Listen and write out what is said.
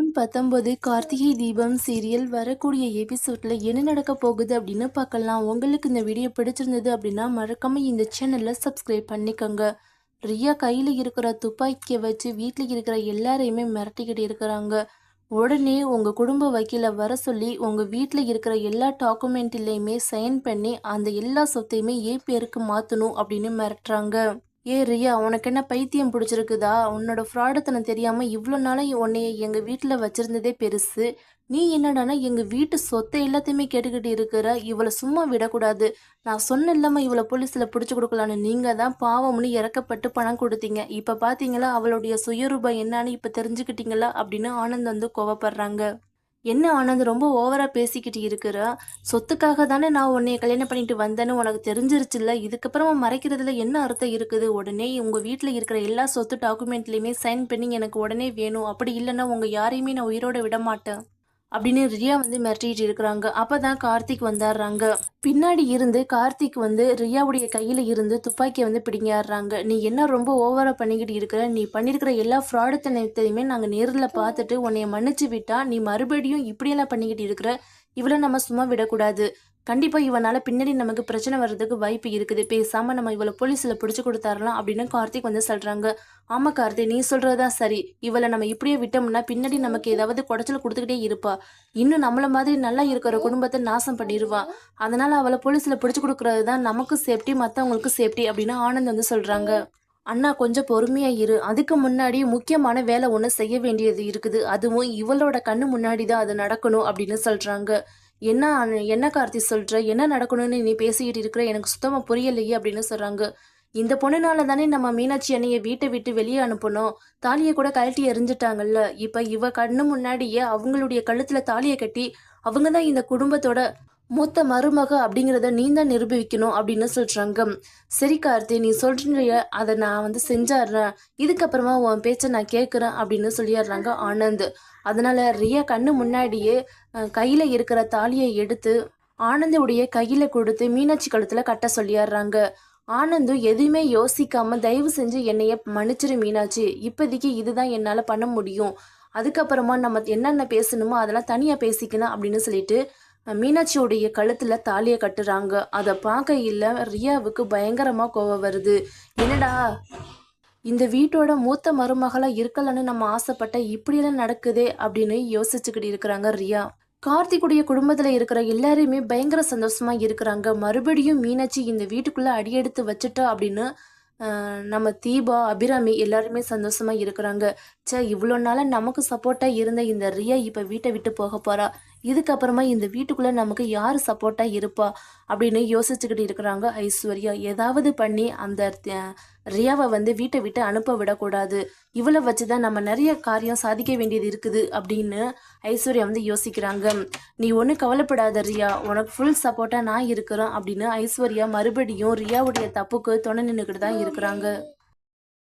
June பத்தொன்பது Karthigai Deepam serial வரக்கூடிய எபிசோட்ல என்ன நடக்க போகுது அப்படின்னு பார்க்கலாம். உங்களுக்கு இந்த வீடியோ பிடிச்சிருந்தது அப்படின்னா மறக்காம இந்த சேனல்ல சப்ஸ்கிரைப் பண்ணிக்கோங்க. ரியா கையில் இருக்கிற துப்பாக்கியை வச்சு வீட்டில் இருக்கிற எல்லாரையுமே மிரட்டிக்கிட்டு இருக்கிறாங்க. உடனே உங்கள் குடும்ப வக்கீலை வர சொல்லி உங்கள் வீட்டில் இருக்கிற எல்லா டாக்குமெண்ட்லேயுமே சைன் பண்ணி அந்த எல்லா சொத்தையுமே ஏ பேருக்கு மாற்றணும் அப்படின்னு மிரட்டுறாங்க. ஏ ரியா உனக்கு என்ன பைத்தியம் பிடிச்சிருக்குதா? உன்னோட ஃப்ராடத்தனம் தெரியாமல் இவ்வளோ நாளாக உன்னைய எங்கள் வீட்டில் வச்சுருந்ததே பெருசு. நீ என்னடானா எங்கள் வீட்டு சொத்தை எல்லாத்தையுமே கேட்டுக்கிட்டு இருக்கிற இவளை சும்மா விடக்கூடாது. நான் சொன்ன இல்லாமல் இவளை போலீஸில் பிடிச்சி கொடுக்கலான்னு நீங்கள் தான் பாவம்னு இறக்கப்பட்டு பணம் கொடுத்தீங்க. இப்போ பார்த்தீங்களா அவளுடைய சுயரூபம் என்னன்னு இப்போ தெரிஞ்சுக்கிட்டீங்களா அப்படின்னு ஆனந்த் வந்து கோவப்படுறாங்க. என்ன ஆனந்த் ரொம்ப ஓவராக பேசிக்கிட்டு இருக்கிற? சொத்துக்காக தானே நான் உன்னைய கல்யாணம் பண்ணிட்டு வந்தேன்னு உனக்கு தெரிஞ்சிருச்சுல்ல? இதுக்கப்புறமா மறைக்கிறதுல என்ன அர்த்தம் இருக்குது? உடனே உங்கள் வீட்டில் இருக்கிற எல்லா சொத்து டாக்குமெண்ட்லையுமே சைன் பண்ணி எனக்கு உடனே வேணும். அப்படி இல்லைன்னா உங்கள் யாரையுமே நான் உயிரோட விட மாட்டேன். அப்படின்னு ரியா வந்து மிரட்டிட்டு இருக்கிறாங்க. அப்பதான் கார்த்திக் வந்தாடுறாங்க பின்னாடி இருந்து கார்த்திக் வந்து ரியாவுடைய கையில இருந்து துப்பாக்கியை வந்து பிடிங்காடுறாங்க நீ என்ன ரொம்ப ஓவரா பண்ணிக்கிட்டு இருக்கிற? நீ பண்ணிருக்கிற எல்லா ஃப்ராடுத்தனத்தையுமே நாங்க நேரில் பார்த்துட்டு உன்னைய மன்னிச்சு விட்டா நீ மறுபடியும் இப்படியெல்லாம் பண்ணிக்கிட்டு இருக்கிற? இவளை நம்ம சும்மா விடக்கூடாது. கண்டிப்பாக இவனால் பின்னாடி நமக்கு பிரச்சனை வர்றதுக்கு வாய்ப்பு இருக்குது. பேசாமல் நம்ம இவளை போலீஸில் பிடிச்சி கொடுத்தாரலாம் அப்படின்னு கார்த்திக் வந்து சொல்கிறாங்க ஆமாம் கார்த்திக் நீ சொல்கிறதா சரி. இவளை நம்ம இப்படியே விட்டோம்னா பின்னாடி நமக்கு ஏதாவது குடைச்சல் கொடுத்துக்கிட்டே இருப்பா. இன்னும் நம்மளை மாதிரி நல்லா இருக்கிற குடும்பத்தை நாசம் பண்ணிடுவா. அதனால் அவளை போலீஸில் பிடிச்சி கொடுக்கறது தான் நமக்கு சேஃப்டி மற்றவங்களுக்கு சேஃப்டி அப்படின்னு ஆனந்த் வந்து சொல்கிறாங்க அண்ணா கொஞ்சம் பொறுமையா இரு. அதுக்கு முன்னாடி முக்கியமான வேலை ஒன்று செய்ய வேண்டியது இருக்குது. அதுவும் இவளோட கண்ணு முன்னாடி தான் அது நடக்கணும் அப்படின்னு சொல்றாங்க. என்ன என்ன கார்த்தி சொல்ற? என்ன நடக்கணும்னு நீ பேசிக்கிட்டு இருக்கிற? எனக்கு சுத்தமா புரியலையே அப்படின்னு சொல்றாங்க. இந்த பொண்ணுனால தானே நம்ம மீனாட்சி அண்ணையை வீட்டை விட்டு வெளியே அனுப்பணும். தாலியை கூட கழட்டி எரிஞ்சிட்டாங்கல்ல இப்ப இவ கண்ணு முன்னாடியே அவங்களுடைய கழுத்துல தாலியை கட்டி அவங்க தான் இந்த குடும்பத்தோட மூத்த மருமக அப்படிங்கிறத நீ தான் நிரூபிக்கணும் அப்படின்னு சொல்றாங்க சரி கார்த்தி நீ சொல்றிய அதை நான் வந்து செஞ்சிடுறேன். இதுக்கப்புறமா உன் பேச்சை நான் கேட்குறேன் அப்படின்னு சொல்லிடுறாங்க ஆனந்த். அதனால ரியா கண்ணு முன்னாடியே கையில் கையில இருக்கிற தாலியை எடுத்து ஆனந்துடைய கையில கொடுத்து மீனாட்சி கழுத்துல கட்ட சொல்லிடுறாங்க. ஆனந்தும் எதுவுமே யோசிக்காம தயவு செஞ்சு என்னைய மன்னிச்சிரு மீனாட்சி. இப்போதைக்கு இதுதான் என்னால் பண்ண முடியும். அதுக்கப்புறமா நம்ம என்னென்ன பேசணுமோ அதெல்லாம் தனியாக பேசிக்கலாம் அப்படின்னு சொல்லிட்டு மீனாட்சியோடைய கழுத்தில் தாலியை கட்டுறாங்க. அதை பார்க்கையில ரியாவுக்கு பயங்கரமாக கோவம் வருது. என்னடா இந்த வீட்டோட மூத்த மருமகளாக இருக்கலன்னு நம்ம ஆசைப்பட்ட இப்படியெல்லாம் நடக்குதே அப்படின்னு யோசிச்சுக்கிட்டு இருக்கிறாங்க ரியா. கார்த்திக்குடைய குடும்பத்தில் இருக்கிற எல்லாரையுமே பயங்கர சந்தோஷமா இருக்கிறாங்க. மறுபடியும் மீனாட்சி இந்த வீட்டுக்குள்ளே அடியெடுத்து வச்சுட்டா அப்படின்னு நம்ம தீபா அபிராமி எல்லாருமே சந்தோஷமா இருக்கிறாங்க. சே இவ்வளோ நாளாக நமக்கு சப்போர்ட்டாக இருந்த இந்த ரியா இப்போ வீட்டை விட்டு போக போறா. இதுக்கப்புறமா இந்த வீட்டுக்குள்ள நமக்கு யார் சப்போர்ட்டா இருப்பா அப்படின்னு யோசிச்சுக்கிட்டு இருக்கிறாங்க ஐஸ்வர்யா. ஏதாவது பண்ணி அந்த ரியாவை வந்து வீட்டை விட்டு அனுப்ப விடக்கூடாது. இவளை வச்சு தான் நம்ம நிறைய காரியம் சாதிக்க வேண்டியது இருக்குது அப்படின்னு ஐஸ்வர்யா வந்து யோசிக்கிறாங்க. நீ ஒன்றும் கவலைப்படாத ரியா உனக்கு ஃபுல் சப்போர்ட்டாக நான் இருக்கிறேன் அப்படின்னு ஐஸ்வர்யா மறுபடியும் ரியாவுடைய தப்புக்கு துணை நின்றுக்கிட்டு தான் இருக்கிறாங்க.